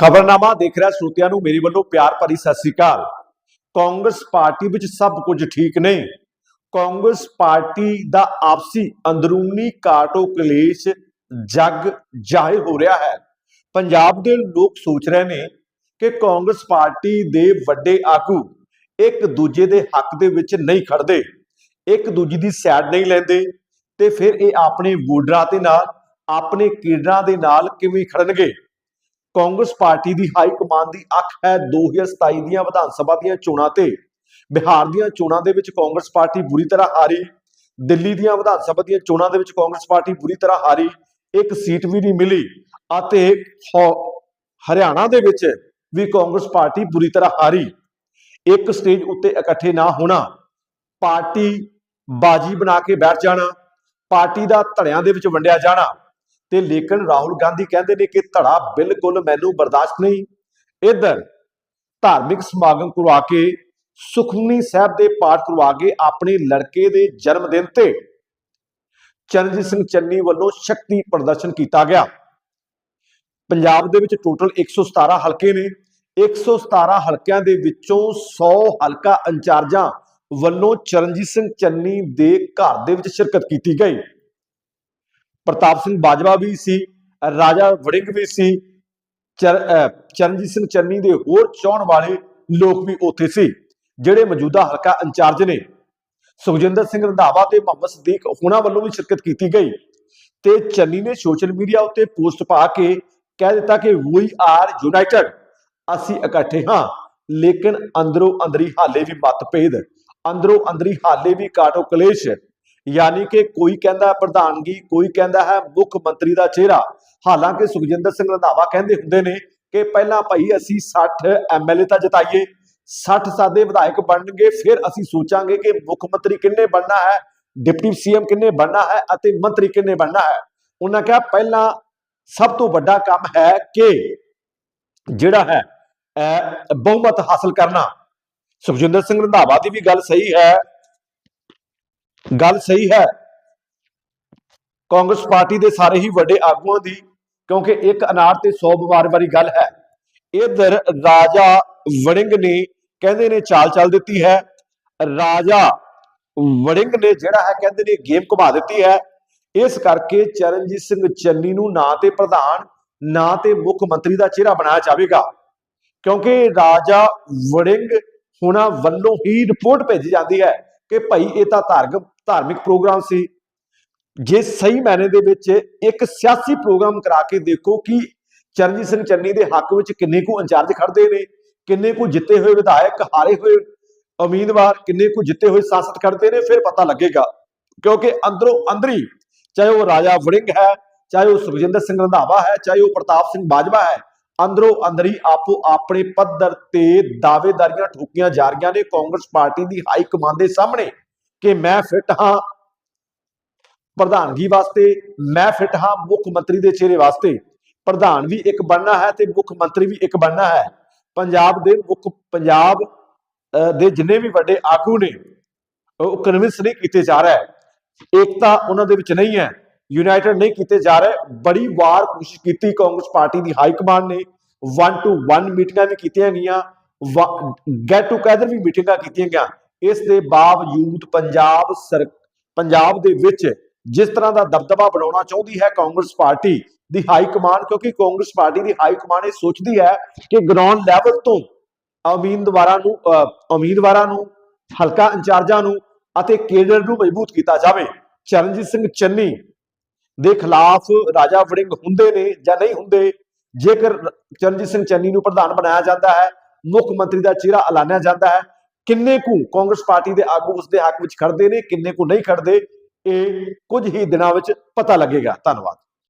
ਖਬਰਨਾਮਾ ਦੇਖ ਰਿਹਾ ਸਰੋਤਿਆਂ ਨੂੰ, ਮੇਰੇ ਵੱਲੋਂ ਪਿਆਰ ਭਰੀ ਸਤਿ ਸ੍ਰੀ ਅਕਾਲ। ਕਾਂਗਰਸ ਪਾਰਟੀ ਵਿੱਚ ਸਭ ਕੁਝ ਠੀਕ ਨਹੀਂ ਕਾਂਗਰਸ ਪਾਰਟੀ ਦਾ ਆਪਸੀ ਅੰਦਰੂਨੀ ਕਾਟੋ ਕਲੇਸ਼ ਜੱਗ ਜ਼ਾਹਿਰ ਹੋ ਰਿਹਾ ਹੈ। ਪੰਜਾਬ ਦੇ ਲੋਕ ਸੋਚ ਰਹੇ ਨੇ ਕਿ ਕਾਂਗਰਸ ਪਾਰਟੀ ਦੇ ਵੱਡੇ ਆਗੂ ਇੱਕ ਦੂਜੇ ਦੇ ਹੱਕ ਦੇ ਵਿੱਚ ਨਹੀਂ ਖੜਦੇ ਇੱਕ ਦੂਜੇ ਦੀ ਸਾਈਡ ਨਹੀਂ ਲੈਂਦੇ ਤੇ ਫਿਰ ਇਹ ਆਪਣੇ ਵੋਟਰਾਂ ਦੇ ਨਾਲ, ਆਪਣੇ ਕੇਡਰਾਂ ਦੇ ਨਾਲ ਕਿਵੇਂ ਖੜਨਗੇ ਕਾਂਗਰਸ ਪਾਰਟੀ ਦੀ ਹਾਈ ਕਮਾਂਡ ਦੀ ਅੱਖ ਹੈ 2027 ਦੀਆਂ ਵਿਧਾਨ ਸਭਾ ਦੀਆਂ ਚੋਣਾਂ ਤੇ। ਬਿਹਾਰ ਦੀਆਂ ਚੋਣਾਂ ਦੇ ਵਿੱਚ ਕਾਂਗਰਸ ਪਾਰਟੀ ਬੁਰੀ ਤਰ੍ਹਾਂ ਹਾਰੀ। ਦਿੱਲੀ ਦੀਆਂ ਵਿਧਾਨ ਸਭਾ ਦੀਆਂ ਚੋਣਾਂ ਦੇ ਵਿੱਚ ਕਾਂਗਰਸ ਪਾਰਟੀ ਬੁਰੀ ਤਰ੍ਹਾਂ ਹਾਰੀ। ਇੱਕ ਸੀਟ ਵੀ ਨਹੀਂ ਮਿਲੀ ਅਤੇ ਹੋ- ਹਰਿਆਣਾ ਦੇ ਵਿੱਚ ਵੀ ਕਾਂਗਰਸ ਪਾਰਟੀ ਬੁਰੀ ਤਰ੍ਹਾਂ ਹਾਰੀ। ਇੱਕ ਸਟੇਜ ਉੱਤੇ ਇਕੱਠੇ ਨਾ ਹੋਣਾ, ਪਾਰਟੀ ਬਾਜੀ ਬਣਾ ਕੇ ਬੈਠ ਜਾਣਾ, ਪਾਰਟੀ ਦਾ ਧੜਿਆਂ ਦੇ ਵਿੱਚ ਵੰਡਿਆ ਜਾਣਾ। ਤੇ ਲੇਕਿਨ ਰਾਹੁਲ ਗਾਂਧੀ ਕਹਿੰਦੇ ਨੇ ਕਿ ਧੜਾ ਬਿਲਕੁਲ ਮੈਨੂੰ ਬਰਦਾਸ਼ਤ ਨਹੀਂ। ਇੱਧਰ ਧਾਰਮਿਕ ਸਮਾਗਮ ਕਰਵਾ ਕੇ ਸੁਖਮਨੀ ਸਾਹਿਬ ਦੇ ਪਾਠ ਕਰਵਾ ਕੇ ਆਪਣੇ ਲੜਕੇ ਦੇ ਜਨਮ ਦਿਨ ਤੇ ਚਰਨਜੀਤ ਸਿੰਘ ਚੰਨੀ ਵੱਲੋਂ ਸ਼ਕਤੀ ਪ੍ਰਦਰਸ਼ਨ ਕੀਤਾ ਗਿਆ। ਪੰਜਾਬ ਦੇ ਵਿੱਚ ਟੋਟਲ 117 ਹਲਕੇ ਨੇ। 117 ਹਲਕਿਆਂ ਦੇ ਵਿੱਚੋਂ 100 ਹਲਕਾ ਇੰਚਾਰਜਾਂ ਵੱਲੋਂ ਚਰਨਜੀਤ ਸਿੰਘ ਚੰਨੀ ਦੇ ਘਰ ਦੇ ਵਿੱਚ ਸ਼ਿਰਕਤ ਕੀਤੀ ਗਈ। ਪ੍ਰਤਾਪ ਸਿੰਘ ਬਾਜਵਾ ਵੀ ਸੀ, ਰਾਜਾ ਵੜਿੰਗ ਵੀ ਸੀ, ਚਰ- ਚਰਨਜੀਤ ਸਿੰਘ ਚੰਨੀ ਦੇ ਹੋਰ ਚਾਹਣ ਵਾਲੇ ਲੋਕ ਵੀ ਉੱਥੇ ਸੀ, ਜਿਹੜੇ ਮੌਜੂਦਾ ਹਲਕਾ ਇੰਚਾਰਜ ਨੇ। ਸੁਖਜਿੰਦਰ ਸਿੰਘ ਰੰਧਾਵਾ ਤੇ ਮੁਹੰਮਦ ਸਦੀਕ ਉਹਨਾਂ ਵੱਲੋਂ ਵੀ ਸ਼ਿਰਕਤ ਕੀਤੀ ਗਈ ਤੇ ਚੰਨੀ ਨੇ ਸੋਸ਼ਲ ਮੀਡੀਆ ਉੱਤੇ ਪੋਸਟ ਪਾ ਕੇ ਕਹਿ ਦਿੱਤਾ ਕਿ ਵੀ ਆਰ ਯੂਨਾਈਟਿਡ ਅਸੀਂ ਇਕੱਠੇ ਹਾਂ, ਲੇਕਿਨ ਅੰਦਰੋਂ ਅੰਦਰੀ ਹਾਲੇ ਵੀ ਮਤਭੇਦ, ਅੰਦਰੋਂ ਅੰਦਰੀ ਹਾਲੇ ਵੀ ਕਾਟੋ ਕਲੇਸ਼ ਯਾਨੀ ਕਿ ਕੋਈ ਕਹਿੰਦਾ ਪ੍ਰਧਾਨਗੀ ਕੋਈ ਕਹਿੰਦਾ ਹੈ ਮੁੱਖ ਮੰਤਰੀ ਦਾ ਚਿਹਰਾ। ਹਾਲਾਂਕਿ ਸੁਖਜਿੰਦਰ ਸਿੰਘ ਰੰਧਾਵਾ ਕਹਿੰਦੇ ਹੁੰਦੇ ਨੇ ਕਿ ਪਹਿਲਾਂ ਭਾਈ ਅਸੀਂ 60 ਐਮਐਲਏ ਤਾਂ ਜਿਤਾਈਏ 60 ਸਾਦੇ ਵਿਧਾਇਕ ਬਣਨਗੇ ਫਿਰ ਅਸੀਂ ਸੋਚਾਂਗੇ ਕਿ ਮੁੱਖ ਮੰਤਰੀ ਕਿੰਨੇ ਬਣਨਾ ਹੈ ਡਿਪਟੀ ਸੀਐਮ ਕਿੰਨੇ ਬਣਨਾ ਹੈ ਅਤੇ ਮੰਤਰੀ ਕਿੰਨੇ ਬਣਨਾ ਹੈ। ਉਹਨਾਂ ਕਿਹਾ ਪਹਿਲਾਂ ਸਭ ਤੋਂ ਵੱਡਾ ਕੰਮ ਹੈ ਕਿ ਜਿਹੜਾ ਹੈ ਅਹ, ਬਹੁਮਤ ਹਾਸਲ ਕਰਨਾ। ਸੁਖਜਿੰਦਰ ਸਿੰਘ ਰੰਧਾਵਾ ਦੀ ਵੀ ਗੱਲ ਸਹੀ ਹੈ ਗੱਲ ਸਹੀ ਹੈ। ਕਾਂਗਰਸ ਪਾਰਟੀ ਦੇ ਸਾਰੇ ਹੀ ਵੱਡੇ ਆਗੂਆਂ ਦੀ, ਕਿਉਂਕਿ ਇੱਕ ਅਨਾਰ ਤੇ 100 ਬਿਮਾਰ ਵਾਲੀ ਗੱਲ ਹੈ। ਇਧਰ ਰਾਜਾ ਵੜਿੰਗ ਨੇ ਕਹਿੰਦੇ ਨੇ ਚਾਲ ਚੱਲ ਦਿੱਤੀ ਹੈ। ਰਾਜਾ ਵੜਿੰਗ ਨੇ ਜਿਹੜਾ ਹੈ ਕਹਿੰਦੇ ਨੇ ਗੇਮ ਘੁਮਾ ਦਿੱਤੀ ਹੈ। ਇਸ ਕਰਕੇ ਚਰਨਜੀਤ ਸਿੰਘ ਚੰਨੀ ਨੂੰ ਨਾ ਤੇ ਪ੍ਰਧਾਨ, ਨਾ ਤੇ ਮੁੱਖ ਮੰਤਰੀ ਦਾ ਚਿਹਰਾ ਬਣਾਇਆ ਜਾਵੇਗਾ। ਕਿਉਂਕਿ ਰਾਜਾ ਵੜਿੰਗ ਹੁਣਾਂ ਵੱਲੋਂ ਹੀ ਰਿਪੋਰਟ ਭੇਜੀ ਜਾਂਦੀ ਹੈ ਕਿ ਭਾਈ ਇਹ ਤਾਂ ਧਾਰਮਿਕ ਧਾਰਮਿਕ ਪ੍ਰੋਗਰਾਮ ਸੀ। ਜੇ ਸਹੀ ਮਾਇਨੇ ਦੇ ਵਿੱਚ ਇੱਕ ਸਿਆਸੀ ਪ੍ਰੋਗਰਾਮ ਕਰਾ ਕੇ ਦੇਖੋ ਕਿ ਚਰਨਜੀਤ ਸਿੰਘ ਚੰਨੀ ਦੇ ਹੱਕ ਵਿੱਚ ਕਿੰਨੇ ਕੁ ਇੰਚਾਰਜ ਖੜਦੇ ਨੇ, ਕਿੰਨੇ ਕੁ ਜਿੱਤੇ ਹੋਏ ਵਿਧਾਇਕ ਹਾਰੇ ਹੋਏ ਉਮੀਦਵਾਰ, ਕਿੰਨੇ ਕੁ ਜਿੱਤੇ ਹੋਏ ਸੰਸਦ ਖੜਦੇ ਨੇ, ਫਿਰ ਪਤਾ ਲੱਗੇਗਾ। ਕਿਉਂਕਿ ਅੰਦਰੋਂ ਅੰਦਰੀ ਚਾਹੇ ਉਹ ਰਾਜਾ ਵੜਿੰਗ ਹੈ, ਚਾਹੇ ਉਹ ਸੁਖਜਿੰਦਰ ਸਿੰਘ ਰੰਧਾਵਾ ਹੈ, ਚਾਹੇ ਉਹ ਪ੍ਰਤਾਪ ਸਿੰਘ ਬਾਜਵਾ ਹੈ, ਅੰਦਰੋਂ ਅੰਦਰੀ ਆਪੋ ਆਪਣੇ ਪੱਧਰ ਤੇ ਦਾਅਵੇਦਾਰੀਆਂ ਠੋਕੀਆਂ ਜਾ ਰਹੀਆਂ ਨੇ, ਕਾਂਗਰਸ ਪਾਰਟੀ ਦੀ ਹਾਈ ਕਮਾਂਡ ਦੇ ਸਾਹਮਣੇ। ਕਿ ਮੈਂ ਫਿੱਟ ਹਾਂ ਪ੍ਰਧਾਨਗੀ ਵਾਸਤੇ, ਮੈਂ ਫਿੱਟ ਹਾਂ ਮੁੱਖ ਮੰਤਰੀ ਦੇ ਚਿਹਰੇ ਵਾਸਤੇ। ਪ੍ਰਧਾਨ ਵੀ ਇੱਕ ਬਣਨਾ ਹੈ ਤੇ ਮੁੱਖ ਮੰਤਰੀ ਵੀ ਇੱਕ ਬਣਨਾ ਹੈ। ਪੰਜਾਬ ਦੇ ਮੁੱਖ, ਪੰਜਾਬ ਦੇ ਜਿੰਨੇ ਵੀ ਵੱਡੇ ਆਗੂ ਨੇ, ਉਹ ਕਨਵਿੰਸ ਨਹੀਂ ਕੀਤੇ ਜਾ ਰਿਹਾ। ਹੈ ਏਕਤਾ ਉਹਨਾਂ ਦੇ ਵਿੱਚ ਨਹੀਂ ਹੈ। ਯੂਨਾਈਟਿਡ ਨਹੀਂ ਕੀਤੇ ਜਾ ਰਹੇ। ਬੜੀ ਵਾਰ ਕੋਸ਼ਿਸ਼ ਕੀਤੀ ਕਾਂਗਰਸ ਪਾਰਟੀ ਦੀ ਹਾਈ ਕਮਾਂਡ ਨੇ। 1 ਟੂ 1 ਮੀਟਿੰਗਾਂ ਵੀ ਕੀਤੀਆਂ ਗਈਆਂ। ਗੈਟ ਟੂਗੇਦਰ ਵੀ ਮੀਟਿੰਗਾਂ ਕੀਤੀਆਂ ਗਈਆਂ। ਇਸ ਦੇ ਬਾਵਜੂਦ ਪੰਜਾਬ ਸਰ, ਪੰਜਾਬ ਦੇ ਵਿੱਚ ਜਿਸ ਤਰ੍ਹਾਂ ਦਾ ਦਬਦਬਾ ਬਣਾਉਣਾ ਚਾਹੁੰਦੀ ਹੈ ਕਾਂਗਰਸ ਪਾਰਟੀ ਦੀ ਹਾਈ ਕਮਾਂਡ, ਕਿਉਂਕਿ ਕਾਂਗਰਸ ਪਾਰਟੀ ਦੀ ਹਾਈ ਕਮਾਂਡ ਇਹ ਸੋਚਦੀ ਹੈ ਕਿ ਗਰਾਊਂਡ ਲੈਵਲ ਤੋਂ ਉਮੀਦਵਾਰਾਂ ਨੂੰ ਉਮੀਦਵਾਰਾਂ ਨੂੰ, ਹਲਕਾ ਇੰਚਾਰਜਾਂ ਨੂੰ ਅਤੇ ਕੇਡਰ ਨੂੰ ਮਜ਼ਬੂਤ ਕੀਤਾ ਜਾਵੇ। ਚਰਨਜੀਤ ਸਿੰਘ ਚੰਨੀ ਦੇ ਖਿਲਾਫ ਰਾਜਾ ਵੜਿੰਗ ਹੁੰਦੇ ਨੇ ਜਾਂ ਨਹੀਂ ਹੁੰਦੇ, ਜੇਕਰ ਚਰਨਜੀਤ ਸਿੰਘ ਚੰਨੀ ਨੂੰ ਪ੍ਰਧਾਨ ਬਣਾਇਆ ਜਾਂਦਾ ਹੈ, ਮੁੱਖ ਮੰਤਰੀ ਦਾ ਚਿਹਰਾ ਐਲਾਨਿਆ ਜਾਂਦਾ ਹੈ ਕਿੰਨੇ ਕੁ ਕਾਂਗਰਸ ਪਾਰਟੀ ਦੇ ਆਗੂ ਉਸ ਦੇ ਹੱਕ ਵਿੱਚ ਖੜਦੇ ਨੇ, ਕਿੰਨੇ ਕੁ ਨਹੀਂ ਖੜਦੇ ਇਹ ਕੁਝ ਹੀ ਦਿਨਾਂ ਵਿੱਚ ਪਤਾ ਲੱਗੇਗਾ। ਧੰਨਵਾਦ।